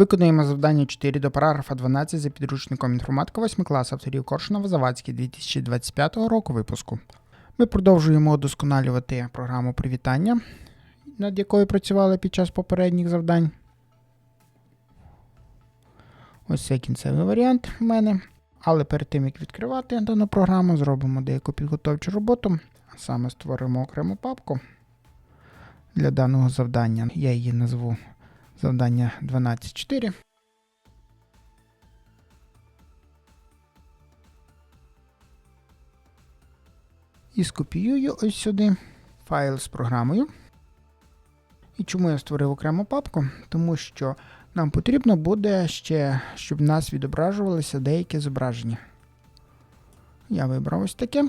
Виконуємо завдання 4 до параграфа 12 за підручником інформатика 8 клас авторів Коршунова Завадський 2025 року випуску. Ми продовжуємо удосконалювати програму привітання, над якою працювали під час попередніх завдань. Ось це кінцевий варіант в мене. Але перед тим, як відкривати дану програму, зробимо деяку підготовчу роботу. Саме створимо окрему папку для даного завдання. Я її назву завдання 12.4. І скопіюю ось сюди файл з програмою. І чому я створив окрему папку? Тому що нам потрібно буде ще, щоб в нас відображувалися деякі зображення. Я вибрав ось таке.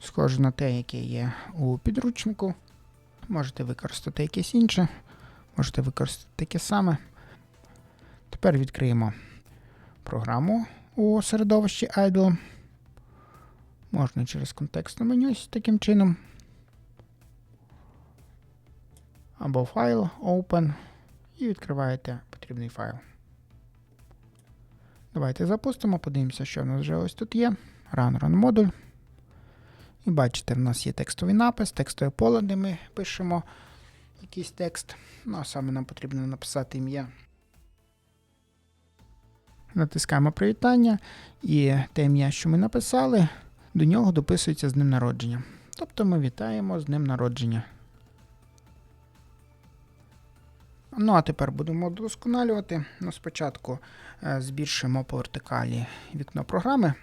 Схоже на те, яке є у підручнику. Можете використати якесь інше, можете використати таке саме. Тепер відкриємо програму у середовищі Idle. Можна через контекстне меню таким чином. Або файл Open. І відкриваєте потрібний файл. Давайте запустимо, подивимося, що в нас вже ось тут є. Run Run модуль. І бачите, в нас є текстовий напис, текстове поле, де ми пишемо якийсь текст. Ну, а саме нам потрібно написати ім'я. Натискаємо привітання, і те ім'я, що ми написали, до нього дописується з ним народження. Тобто ми вітаємо з ним народження. Ну, а тепер будемо вдосконалювати. Ну, спочатку е, збільшимо по вертикалі вікно програми.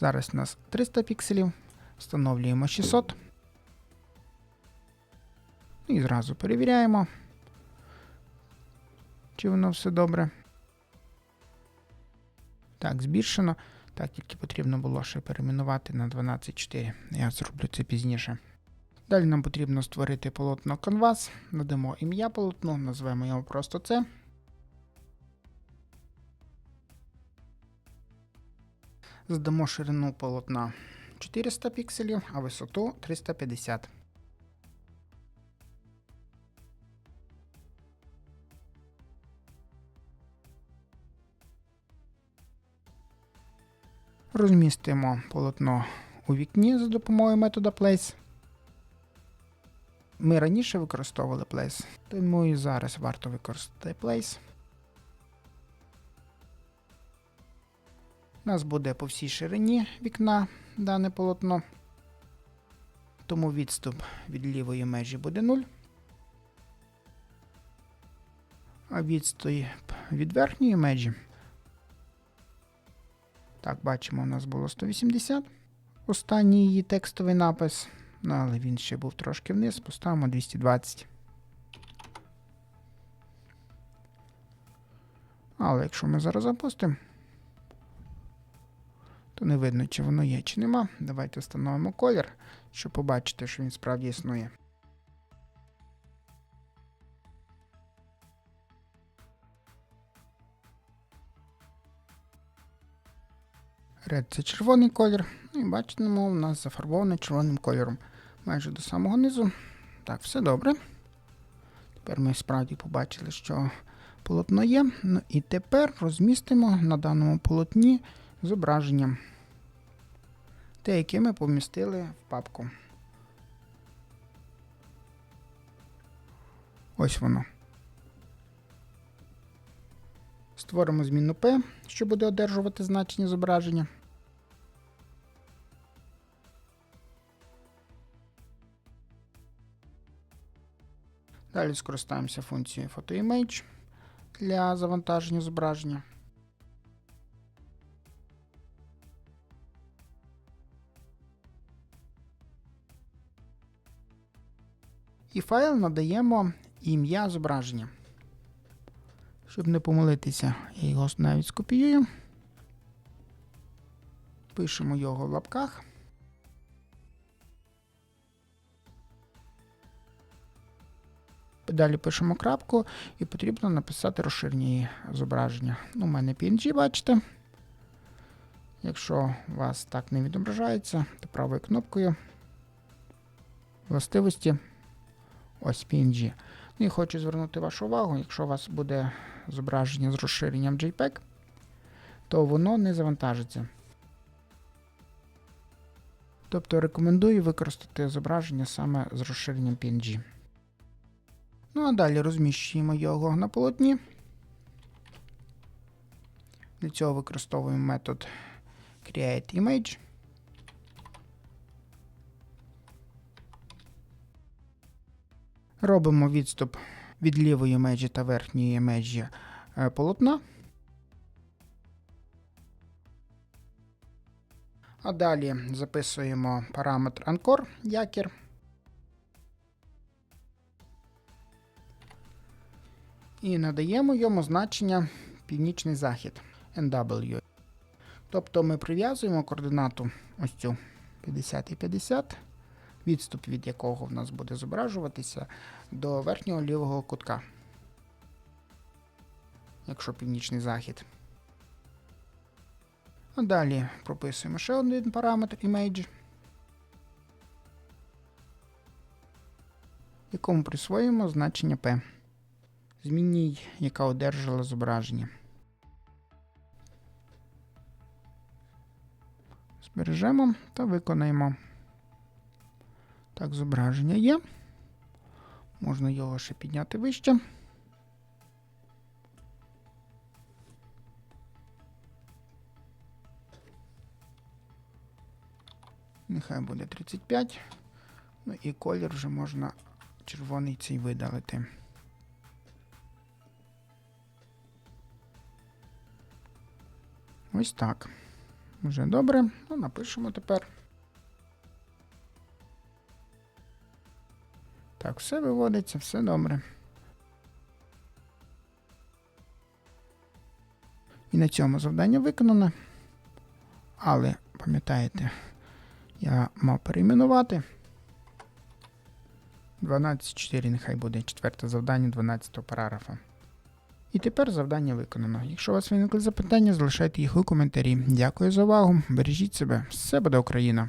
Зараз у нас 300 пікселів. Встановлюємо 600. І зразу перевіряємо, чи воно все добре. Так, збільшено. Так, тільки потрібно було ще перейменувати на 12.4. Я зроблю це пізніше. Далі нам потрібно створити полотно Canvas. Надамо ім'я полотну, назвемо його просто це. Задамо ширину полотна 400 пікселів, а висоту 350. Розмістимо полотно у вікні за допомогою метода Place. Ми раніше використовували Place, тому і зараз варто використати Place. У нас буде по всій ширині вікна дане полотно. Тому відступ від лівої межі буде 0. А відступ від верхньої межі. Так, бачимо, у нас було 180. Останній її текстовий напис. Ну, але він ще був трошки вниз. Поставимо 220. Але якщо ми зараз запустимо, не видно, чи воно є, чи нема. Давайте встановимо колір, щоб побачити, що він справді існує. Red це червоний колір. І бачимо, у нас зафарбований червоним кольором. Майже до самого низу. Так, все добре. Тепер ми справді побачили, що полотно є. Ну і тепер розмістимо на даному полотні зображення. Те, яке ми помістили в папку. Ось воно. Створимо змінну P, що буде одержувати значення зображення. Далі скористаємося функцією PhotoImage для завантаження зображення. І файл надаємо ім'я зображення. Щоб не помилитися, я його навіть скопіюю. Пишемо його в лапках. Далі пишемо крапку і потрібно написати розширені зображення. Ну, У мене PNG, бачите. Якщо у вас так не відображається, то правою кнопкою властивості ось PNG. І хочу звернути вашу увагу, якщо у вас буде зображення з розширенням JPEG, то воно не завантажиться. Тобто рекомендую використати зображення саме з розширенням PNG. Ну а далі розміщуємо його на полотні. Для цього використовуємо метод createImage. Робимо відступ від лівої межі та верхньої межі е, полотна. А далі записуємо параметр Anchor якір. І надаємо йому значення північний захід NW. Тобто ми прив'язуємо координату ось цю 50 і 50, відступ від якого в нас буде зображуватися до верхнього лівого кутка, якщо північний захід. А далі прописуємо ще один параметр image, якому присвоїмо значення P. Змінній, яка одержала зображення. Збережемо та виконаємо. Так, зображення є. Можна його ще підняти вище. Нехай буде 35. Ну і колір вже можна червоний цей видалити. Ось так. Вже добре. Ну, напишемо тепер. Так, все виводиться, все добре. І на цьому завдання виконане. Але, пам'ятаєте, я мав перейменувати. 12.4, нехай буде четверте завдання 12 параграфа. І тепер завдання виконано. Якщо у вас виникли запитання, залишайте їх у коментарі. Дякую за увагу. Бережіть себе. Все буде Україна!